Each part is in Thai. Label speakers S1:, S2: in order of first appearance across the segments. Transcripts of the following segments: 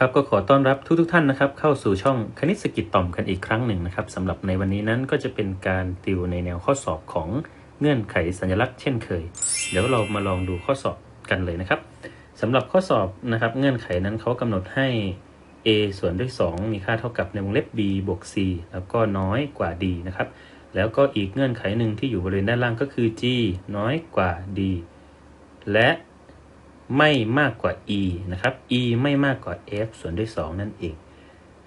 S1: ครับก็ขอต้อนรับทุกทท่านนะครับ เข้าสู่ช่องคณิตสกิจต่อมกันอีกครั้งหนึ่งนะครับสำหรับในวันนี้นั้นก็จะเป็นการติวในแนวข้อสอบของเงื่อนไขสัญลักษณ์เช่นเคย เดี๋ยวเรามาลองดูข้อสอบกันเลยนะครับสำหรับข้อสอบนะครับ เงื่อนไขนั้นเขากำหนดให้ a ส่วนด้วย 2 มีค่าเท่ากับในวงเล็บ b บวก c แล้วก็น้อยกว่า d นะครับแล้วก็อีกเงื่อนไขหนึ่งที่อยู่บริเวณด้านล่างก็คือ g น้อยกว่า d และ ไม่มากกว่า e นะครับ e ไม่มากกว่า f ส่วนด้วย 2 นั่นเอง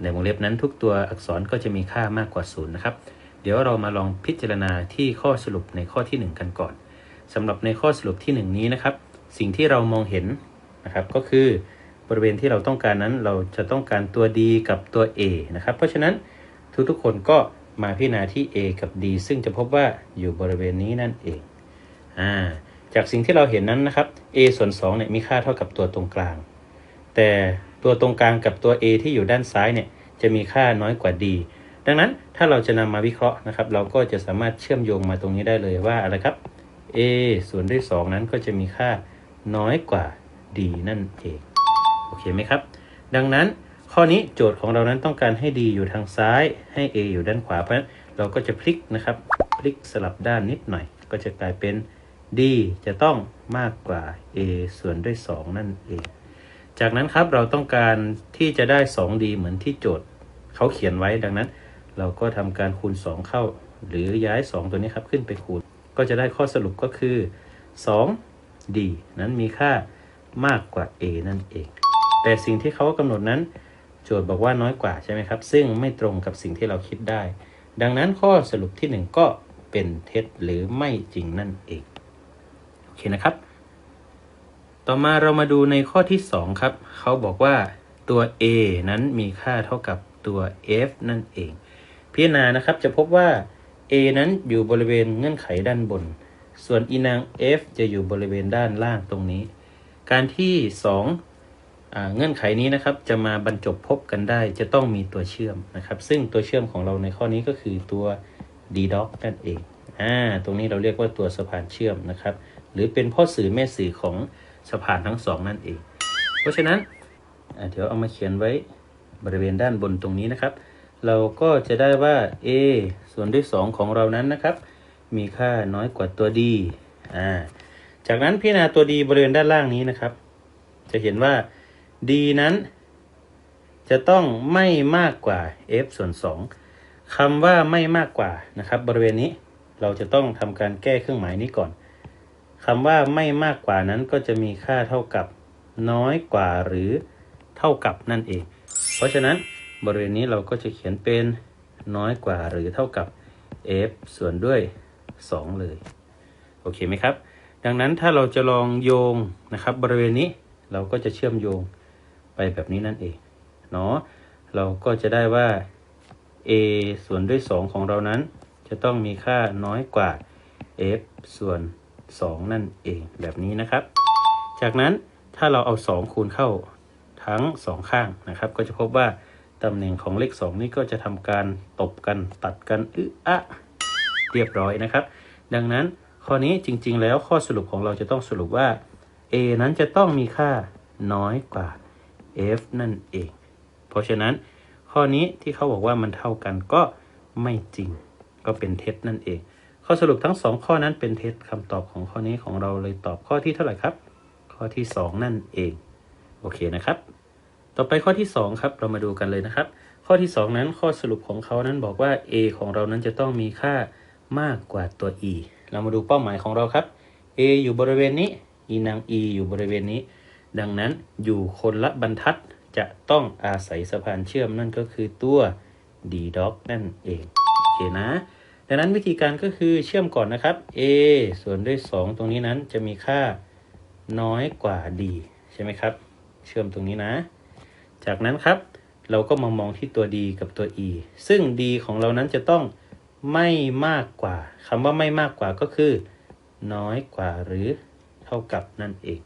S1: ในวงเล็บนั้นทุกตัวอักษรก็จะมีค่ามากกว่า 0 นะครับ เดี๋ยวเรามาลองพิจารณาที่ข้อสรุปในข้อที่ 1 กันก่อนสำหรับในข้อสรุปที่ 1 นี้นะครับ สิ่งที่เรามองเห็นนะครับก็คือบริเวณที่เราต้องการนั้นเราจะต้องการตัว d กับตัว a นะครับ เพราะฉะนั้นทุกๆคนก็มาพิจารณาที่ a กับ d ซึ่งจะพบว่าอยู่บริเวณนี้นั่นเองอ่า จากสิ่งที่เราเห็นนั้นนะครับ a ส่วน2เนี่ยมีค่าเท่ากับตัวตรงกลาง แต่ตัวตรงกลางกับตัว a ที่อยู่ด้านซ้ายเนี่ยจะมีค่าน้อยกว่า d ดังนั้นถ้าเราจะนำมาวิเคราะห์นะครับ เราก็จะสามารถเชื่อมโยงมาตรงนี้ได้เลยว่าอะไรครับ a ส่วนด้วย 2 นั้นก็จะมีค่าน้อยกว่า d นั่นเองโอเคไหมครับ ดังนั้นข้อนี้โจทย์ของเรานั้นต้องการให้ d อยู่ทางซ้ายให้ a อยู่ด้านขวาเพราะฉะนั้นเราก็จะพลิกนะครับ พลิกสลับด้านนิดหน่อย ก็จะกลายเป็น d จะต้องมากกว่า a ส่วนด้วย 2 นั่นเอง จากนั้นครับเราต้องการที่จะได้ 2d เหมือนที่โจทย์เขาเขียนไว้ดังนั้น เราก็ทำการคูณ 2 เข้า หรือย้าย 2 ตัวนี้ครับขึ้นไปคูณ ก็จะได้ข้อสรุปก็คือ 2d นั้นมีค่ามากกว่า a นั่นเอง แต่สิ่งที่เขากำหนดนั้น โจทย์บอกว่าน้อยกว่าใช่ไหมครับ ซึ่งไม่ตรงกับสิ่งที่เราคิดได้ ดังนั้นข้อสรุปที่ 1 ก็เป็นเท็จหรือไม่จริงนั่นเอง เคนะครับ ต่อมาเรามาดูในข้อที่ 2 ครับ เขาบอกว่าตัว a นั้นมีค่าเท่ากับตัว f นั่นเอง พิจารณานะครับจะพบว่า a นั้นอยู่บริเวณเงื่อนไขด้านบน ส่วนอีนาง f จะอยู่บริเวณด้านล่างตรงนี้ การที่ 2เงื่อนไขนี้นะครับจะมาบรรจบพบกันได้จะต้องมีตัวเชื่อมนะครับ ซึ่งตัวเชื่อมของเราในข้อนี้ก็คือตัว d dot นั่นเองอ่าตรงนี้เราเรียกว่าตัวสะพานเชื่อมนะครับ หรือเป็นพ่อสื่อแม่สื่อของสะพานทั้งสองนั่นเอง เพราะฉะนั้นเดี๋ยวเอามาเขียนไว้บริเวณด้านบนตรงนี้นะครับ เราก็จะได้ว่า a ส่วนด้วย 2 ของเรานั้นนะครับ มีค่าน้อยกว่าตัว d อ่าจากนั้นพิจารณาตัว d บริเวณด้านล่างนี้นะครับ จะเห็นว่า d นั้น จะต้องไม่มากกว่า f ส่วน 2คำว่าไม่มากกว่านะครับ บริเวณนี้เราจะต้องทำการแก้เครื่องหมายนี้ก่อน คำว่าไม่มากกว่านั้นก็จะมีค่าเท่ากับน้อยกว่าหรือเท่ากับนั่นเอง เพราะฉะนั้นบริเวณนี้เราก็จะเขียนเป็นน้อยกว่าหรือเท่ากับ f ส่วนด้วย 2 เลย โอเคไหมครับ ดังนั้นถ้าเราจะลองโยงนะครับ บริเวณนี้เราก็จะเชื่อมโยงไปแบบนี้นั่นเองเนาะเราก็จะได้ว่า a ส่วนด้วย 2 ของเรานั้น จะต้องมีค่าน้อยกว่า f ส่วน 2 นั่นเองแบบนี้นะครับ จากนั้นถ้าเราเอา 2 คูณเข้าทั้ง 2 ข้างนะครับ ก็จะพบว่าตำแหน่งของเลข 2 นี้ก็จะทำการตบกันตัดกันอึอะเรียบร้อยนะครับ ดังนั้นข้อนี้จริง ๆ แล้วข้อสรุปของเราจะต้องสรุปว่า a นั้นจะต้องมีค่าน้อยกว่า f นั่นเอง เพราะฉะนั้นข้อนี้ที่เขาบอกว่ามันเท่ากันก็ไม่จริงก็เป็นเท็จนั่นเอง ข้อสรุปทั้ง 2 ข้อนั้นเป็นเท็จคำตอบของข้อนี้ของเราเลยตอบข้อที่เท่าไหร่ครับ ข้อที่ 2 นั่นเอง โอเคนะครับ ต่อไปข้อที่ 2 ครับ เรามาดูกันเลยนะครับ ข้อที่ 2 นั้นข้อสรุปของเขานั้นบอกว่า a ของเรานั้นจะต้องมีค่ามากกว่าตัว e เรามาดูเป้าหมายของเราครับ a อยู่บริเวณนี้ e นาง e อยู่บริเวณนี้ ดังนั้นอยู่คนละบรรทัดจะต้องอาศัยสะพานเชื่อมนั่นก็คือตัว d dot นั่นเอง โอเคนะ ดังนั้นวิธีการก็คือเชื่อมก่อนนะครับ a ส่วนด้วย 2 ตรงนี้นั้นจะมีค่าน้อยกว่า d ใช่ไหมครับ เชื่อมตรงนี้นะ จากนั้นครับ เราก็มามองที่ตัว d กับตัว e ซึ่ง d ของเรานั้นจะต้องไม่มากกว่าคำว่าไม่มากกว่าก็คือ น้อยกว่าหรือเท่ากับนั่นเอง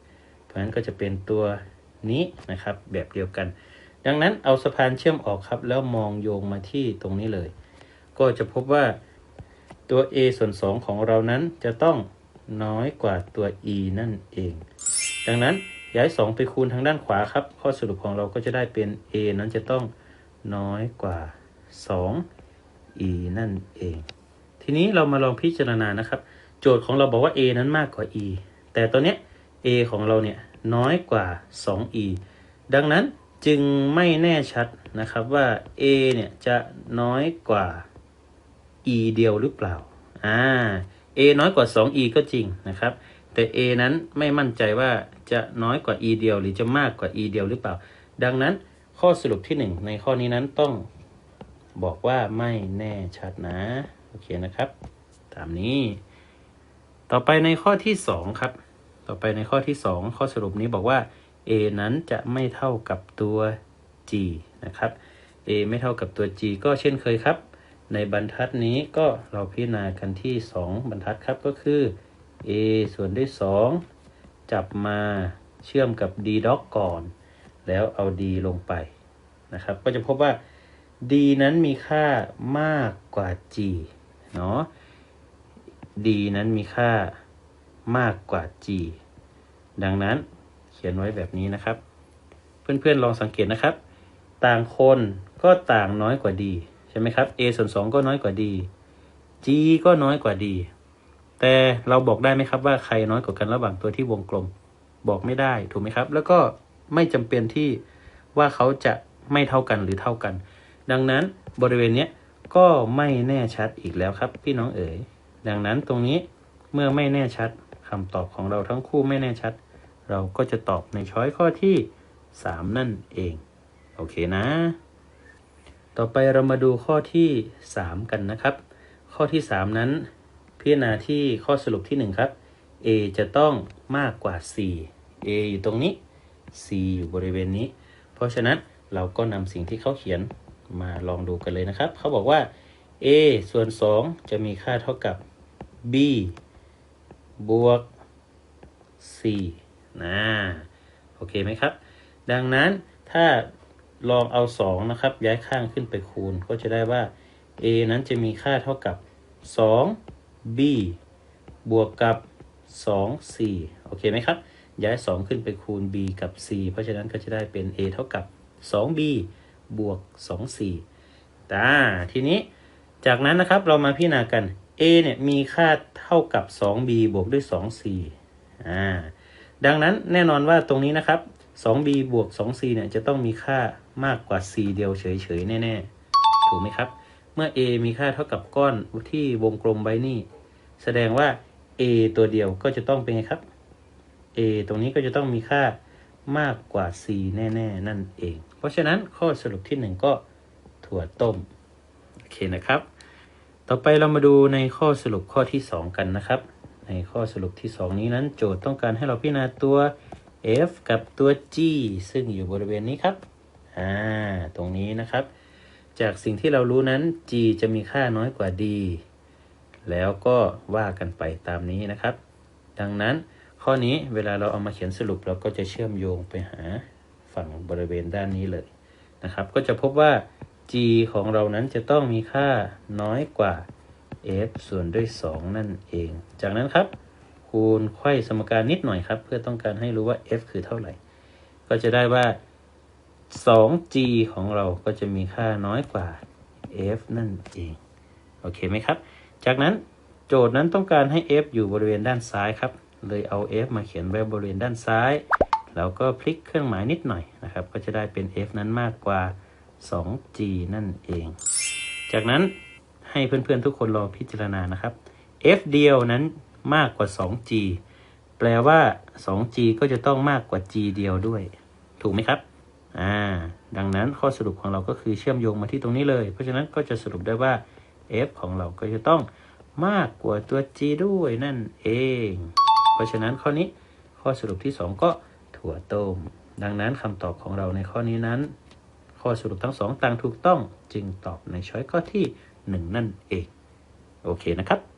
S1: เพราะฉะนั้นก็จะเป็นตัวนี้นะครับ แบบเดียวกัน ดังนั้นเอาสะพานเชื่อมออกครับ แล้วมองโยงมาที่ตรงนี้เลย ก็จะพบว่า ตัว a ส่วน 2 ของเรานั้นจะต้องน้อยกว่าตัว e นั่นเอง ดังนั้นย้าย 2 ไปคูณทางด้านขวาครับ ข้อสรุปของเราก็จะได้เป็น a นั้นจะต้องน้อยกว่า 2 e นั่นเอง ทีนี้เรามาลองพิจารณานะครับ โจทย์ของเราบอกว่า a นั้นมากกว่า e แต่ตัวเนี้ a ของเราเนี่ยน้อยกว่า 2e ดังนั้นจึงไม่แน่ชัดนะครับว่า a เนี่ยจะน้อยกว่า e เดียวหรือเปล่าอ่า a น้อยกว่า 2e ก็จริงนะครับ แต่ a นั้นไม่มั่นใจว่าจะน้อยกว่า e เดียว หรือจะมากกว่า e เดียวหรือเปล่า ดังนั้นข้อสรุปที่ 1 ในข้อนี้นั้นต้องบอกว่าไม่แน่ชัดนะโอเคนะครับ ตามนี้ ต่อไปในข้อที่ 2 ครับ ต่อไปในข้อที่ 2 ข้อสรุปนี้บอกว่า a นั้นจะไม่เท่ากับตัว g นะครับ a ไม่เท่ากับตัว g ก็เช่นเคยครับ ในบรรทัดนี้ก็เราพิจารณากันที่ 2 บรรทัดครับก็คือ a ส่วนด้วย 2 จับมาเชื่อมกับ d dog ก่อน แล้วเอา d ลงไปนะครับ ก็จะพบว่า d นั้นมีค่ามากกว่า g เนาะ d นั้นมีค่ามากกว่า g ดังนั้นเขียนไว้แบบนี้นะครับ เพื่อนๆลองสังเกตนะครับ ต่างคนก็ต่างน้อยกว่า d ใช่ไหมครับ a ส่วน 2 ก็น้อยกว่า d g ก็น้อยกว่า d แต่เราบอกได้ไหมครับว่าใครน้อยกว่ากันระหว่างตัวที่วงกลม บอกไม่ได้ถูกไหมครับ แล้วก็ไม่จำเป็นที่ว่าเขาจะไม่เท่ากันหรือเท่ากัน ดังนั้นบริเวณนี้ก็ไม่แน่ชัดอีกแล้วครับ พี่น้องเอ๋ยดังนั้นตรงนี้เมื่อไม่แน่ชัดคำตอบของเราทั้งคู่ไม่แน่ชัด เราก็จะตอบในช้อยข้อที่ 3 นั่นเอง โอเคนะ ต่อไปเรามาดูข้อที่ 3 กันนะครับ ข้อที่ 3 นั้น พิจารณาที่ข้อสรุปที่ 1 ครับ a จะต้องมากกว่า 4 a อยู่ตรงนี้ c อยู่บริเวณนี้ เพราะฉะนั้นเราก็นำสิ่งที่เขาเขียนมาลองดูกันเลยนะครับ เขาบอกว่า a ส่วน 2 จะมีค่าเท่ากับ b บวก c นะโอเคไหมครับ ดังนั้นถ้า ลองเอา2นะครับ ย้ายข้างขึ้นไปคูณ ก็จะได้ว่า a นั้นจะมีค่าเท่ากับ 2 b บวกกับ 2 c โอเคไหมครับ ย้าย 2 ขึ้นไปคูณ b กับ c เพราะฉะนั้นก็จะได้เป็น a เท่ากับ 2b บวก 2c ตาทีนี้จากนั้นนะครับเรามาพิจารณากัน a เนี่ยมีค่าเท่ากับ 2b บวกด้วย 2c อ่าดังนั้นแน่นอนว่าตรงนี้นะครับ 2b บวก 2c เนี่ยจะต้องมีค่ามากกว่า c เดียวเฉยๆแน่ๆ ถูกไหมครับ เมื่อ a มีค่าเท่ากับก้อนที่วงกลมไว้นี่ แสดงว่า a ตัวเดียวก็จะต้องเป็นไงครับ a ตรงนี้ก็จะต้องมีค่ามากกว่า c แน่ๆ นั่นเอง เพราะฉะนั้นข้อสรุปที่ 1 ก็ถั่วต้ม โอเคนะครับ ต่อไปเรามาดูในข้อสรุปข้อที่ 2 กันนะครับ ในข้อสรุปที่ 2 นี้นั้นโจทย์ต้องการให้เราพิจารณาตัว f กับตัว g ซึ่งอยู่บริเวณนี้ครับ อ่า ตรงนี้นะครับ จากสิ่งที่เรารู้นั้น g จะมีค่าน้อยกว่า d แล้วก็ว่ากันไปตามนี้นะครับ ดังนั้นข้อนี้เวลาเราเอามาเขียนสรุปเราก็จะเชื่อมโยงไปหาฝั่งบริเวณด้านนี้เลยนะครับ ก็จะพบว่า g ของเรานั้นจะต้องมีค่าน้อยกว่า f ส่วนด้วย 2 นั่นเอง จากนั้นครับ คูณไขว้สมการนิดหน่อยครับ เพื่อต้องการให้รู้ว่า f คือเท่าไหร่ ก็จะได้ว่า 2g ของเราก็จะมีค่าน้อยกว่า f นั่นเอง โอเคไหมครับ จากนั้นโจทย์นั้นต้องการให้ f อยู่บริเวณด้านซ้ายครับ เลยเอา f มาเขียนไว้บริเวณด้านซ้าย แล้วก็พลิกเครื่องหมายนิดหน่อยนะครับ ก็จะได้เป็น f นั้นมากกว่า 2g นั่นเอง จากนั้นให้เพื่อนๆทุกคนลองพิจารณานะครับ f เดียวนั้น มากกว่า 2g แปลว่า 2g ก็จะต้องมากกว่า g เดียวด้วย ถูกไหมครับ อ่า ดังนั้นข้อสรุปของเราก็คือเชื่อมโยงมาที่ตรงนี้เลย เพราะฉะนั้นก็จะสรุปได้ว่า f ของเราก็จะต้องมากกว่าตัว g ด้วยนั่นเอง เพราะฉะนั้นข้อนี้ข้อสรุปที่ 2 ก็ถั่วต้ม ดังนั้นคำตอบของเราในข้อนี้นั้น ข้อสรุปทั้งสองต่างถูกต้องจึงตอบในช้อยข้อที่ 1 นั่นเอง โอเคนะครับ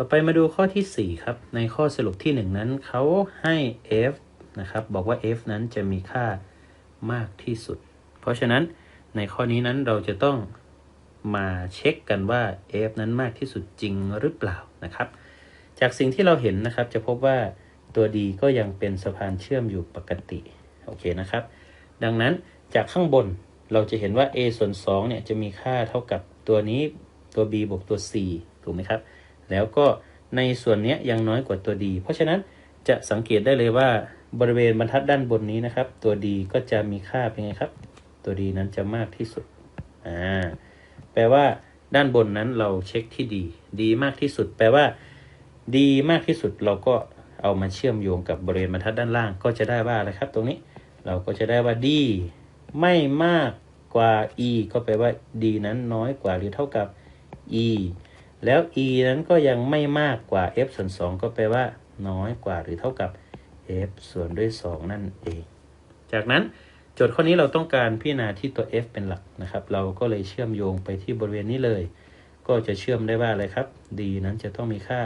S1: ต่อไปมาดูข้อที่ 4 ครับ ในข้อสรุปที่ 1 นั้นเขาให้ f นะครับ บอกว่า f นั้นจะมีค่ามากที่สุด เพราะฉะนั้นในข้อนี้นั้นเราจะต้องมาเช็คกันว่า f นั้นมากที่สุดจริงหรือเปล่านะครับ จากสิ่งที่เราเห็นนะครับจะพบว่าตัวดีก็ยังเป็นสะพานเชื่อมอยู่ปกติโอเคนะครับ ดังนั้นจากข้างบนเราจะเห็นว่า a ส่วน2เนี่ยจะมีค่าเท่ากับตัวนี้ตัว b บวกตัว c ถูกไหมครับ แล้วก็ในส่วนนี้ยังน้อยกว่าตัว d เพราะฉะนั้นจะสังเกตได้เลยว่าบริเวณบรรทัดด้านบนนี้นะครับ ตัว d ก็จะมีค่าเป็นไงครับ ตัว d นั้นจะมากที่สุดอ่าแปลว่าด้านบนนั้นเราเช็คที่ดีดีมากที่สุด แปลว่าดีมากที่สุดเราก็เอามาเชื่อมโยงกับบริเวณบรรทัดด้านล่าง ก็จะได้ว่าอะไรครับ ตรงนี้เราก็จะได้ว่า d ไม่มากกว่า e ก็แปลว่า d นั้นน้อยกว่าหรือเท่ากับ e แล้ว e นั้นก็ยังไม่มากกว่า f ส่วน 2 ก็แปลว่า น้อยกว่าหรือเท่ากับ f ส่วนด้วย 2 นั่นเอง จากนั้นโจทย์ข้อนี้เราต้องการพิจารณาที่ตัว f เป็นหลักนะครับ เราก็เลยเชื่อมโยงไปที่บริเวณนี้เลย ก็จะเชื่อมได้ว่าอะไรครับ d นั้นจะต้องมีค่า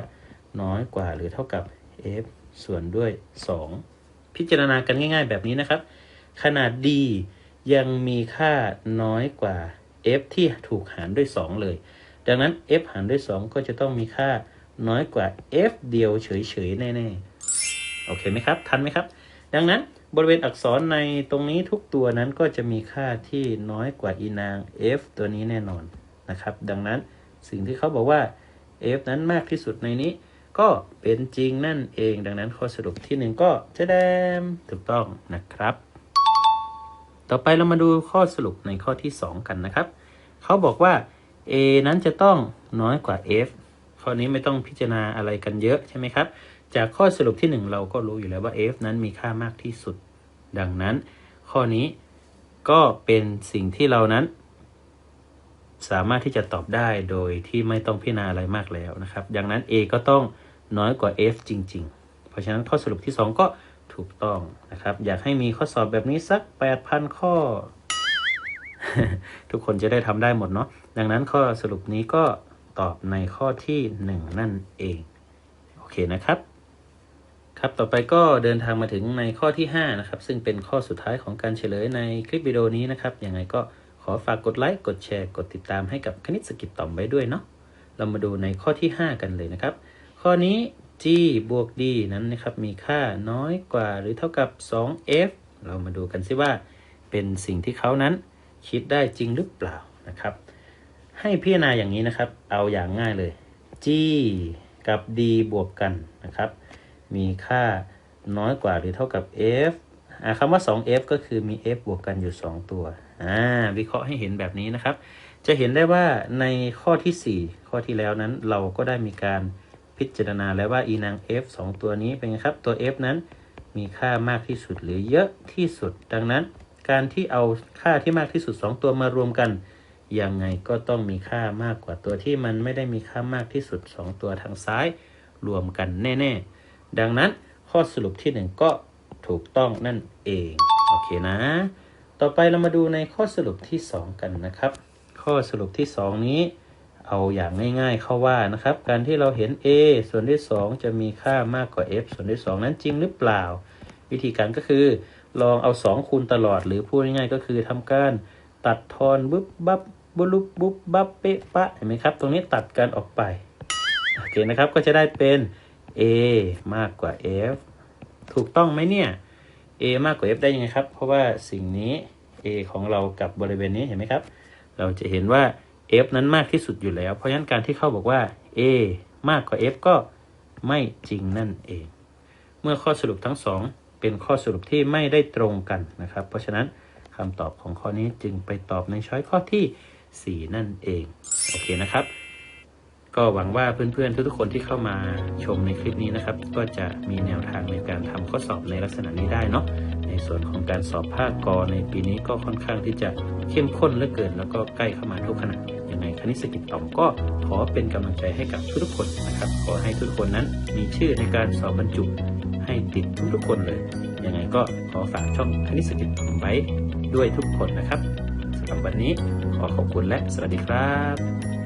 S1: น้อยกว่าหรือเท่ากับ f ส่วนด้วย 2 พิจารณากันง่าย ๆ แบบนี้นะครับ ขนาด d ยังมีค่าน้อยกว่า f ที่ถูกหารด้วย 2 เลย ดังนั้น f หารด้วย 2 ก็จะต้องมีค่าน้อยกว่า f เดียวเฉยๆแน่ๆ โอเคไหมครับ ทันไหมครับ ดังนั้นบริเวณอักษรในตรงนี้ทุกตัวนั้นก็จะมีค่าที่น้อยกว่าอีนาง f ตัวนี้แน่นอนนะครับ ดังนั้นสิ่งที่เขาบอกว่า f นั้นมากที่สุดในนี้ ก็เป็นจริงนั่นเอง ดังนั้นข้อสรุปที่ 1 ก็จะแดมถูกต้องนะครับ ต่อไปเรามาดูข้อสรุปในข้อที่ 2 กันนะครับ เขาบอกว่า a นั้นจะต้องน้อยกว่า f ข้อนี้ไม่ต้องพิจารณาอะไรกันเยอะใช่ไหมครับ จากข้อสรุปที่ 1 เราก็รู้อยู่แล้วว่า f นั้นมีค่ามากที่สุด ดังนั้น ข้อนี้ก็เป็นสิ่งที่เรานั้น สามารถที่จะตอบได้โดยที่ไม่ต้องพิจารณาอะไรมากแล้วนะครับ ดังนั้น a ก็ต้องน้อยกว่า f จริง ๆ เพราะฉะนั้นข้อสรุปที่ 2 ก็ถูกต้องนะครับ อยากให้มีข้อสอบแบบนี้สัก 8,000 ข้อ ทุกคนจะได้ทำได้หมดเนาะดังนั้นข้อสรุปนี้ก็ตอบในข้อที่ 1 นั่นเอง โอเคนะครับ ครับต่อไปก็เดินทางมาถึงในข้อที่ 5 นะครับ ซึ่งเป็นข้อสุดท้ายของการเฉลยในคลิปวิดีโอนี้นะครับยังไงก็ขอฝากกดไลค์ กดแชร์ กดติดตามให้กับคณิตสกิจต่อมไว้ด้วยเนาะเรามาดูในข้อที่ 5 กันเลยนะครับ ข้อนี้ g บวก d นั้นนะครับมีค่าน้อยกว่าหรือเท่ากับ 2f เรามาดูกันซิว่าเป็นสิ่งที่เขานั้น คิดได้จริงหรือเปล่านะครับ ให้พิจารณาอย่างนี้นะครับ เอาอย่างง่ายเลย g กับ d บวกกันนะครับ มีค่าน้อยกว่าหรือเท่ากับ f คำว่า 2f ก็คือมี f บวกกันอยู่ 2 ตัววิเคราะห์ให้เห็นแบบนี้นะครับ จะเห็นได้ว่าในข้อที่ 4 ข้อที่แล้วนั้นเราก็ได้มีการพิจารณาแล้วว่าอีนาง f 2 ตัวนี้เป็นไงครับ ตัว f นั้นมีค่ามากที่สุดหรือเยอะที่สุด ดังนั้น การที่เอาค่าที่มากที่สุด 2 ตัวมารวมกันยังไงก็ต้องมีค่ามากกว่าตัวที่มันไม่ได้มีค่ามากที่สุด 2 ตัวทางซ้ายรวมกันแน่ๆ ดังนั้นข้อสรุปที่ 1 ก็ถูกต้องนั่นเองโอเคนะ ต่อไปเรามาดูในข้อสรุปที่ 2 กันนะครับ ข้อสรุปที่ 2 นี้ เอาอย่างง่ายๆเข้าว่านะครับ การที่เราเห็น a ส่วนที่2จะมีค่ามากกว่า f ส่วนที่2นั้นจริงหรือเปล่า วิธีการก็คือ ลองเอา 2 คูณตลอด หรือพูดง่ายๆก็คือทำการตัดทอนบุบบับบุลุบบุ๊บบับเป๊ะปะเห็นไหมครับ ตรงนี้ตัดกันออกไปโอเคนะครับก็จะได้เป็น a มากกว่า f ถูกต้องไหมเนี่ย a มากกว่า f ได้ยังไงครับ เพราะว่าสิ่งนี้ a ของเรากับบริเวณนี้เห็นไหมครับ เราจะเห็นว่า f นั้นมากที่สุดอยู่แล้ว เพราะฉะนั้นการที่เขาบอกว่า a มากกว่า f ก็ไม่จริงนั่นเอง เมื่อข้อสรุปทั้งสอง เป็นข้อสรุปที่ไม่ได้ตรงกันนะครับ เพราะฉะนั้นคำตอบของข้อนี้จึงไปตอบในช้อยข้อที่ 4 นั่นเองโอเคนะครับ ก็หวังว่าเพื่อนๆ ทุกๆคนที่เข้ามาชมในคลิปนี้นะครับ ก็จะมีแนวทางในการทำข้อสอบในลักษณะนี้ได้เนาะในส่วนของการสอบภาคกอในปีนี้ก็ค่อนข้างที่จะเข้มข้นเหลือเกิน แล้วก็ใกล้เข้ามาทุกขณะยังไงคณิตศกิจต่อมก็ขอเป็นกำลังใจให้กับทุกๆคนนะครับ ขอให้ทุกคนนั้นมีชื่อในการสอบบรรจุ ให้ติดทุกๆคนเลย ยังไงก็ขอฝากช่องคณิตศกิจต่อมไว้ด้วยทุกคนนะครับสำหรับวันนี้ขอขอบคุณและสวัสดีครับ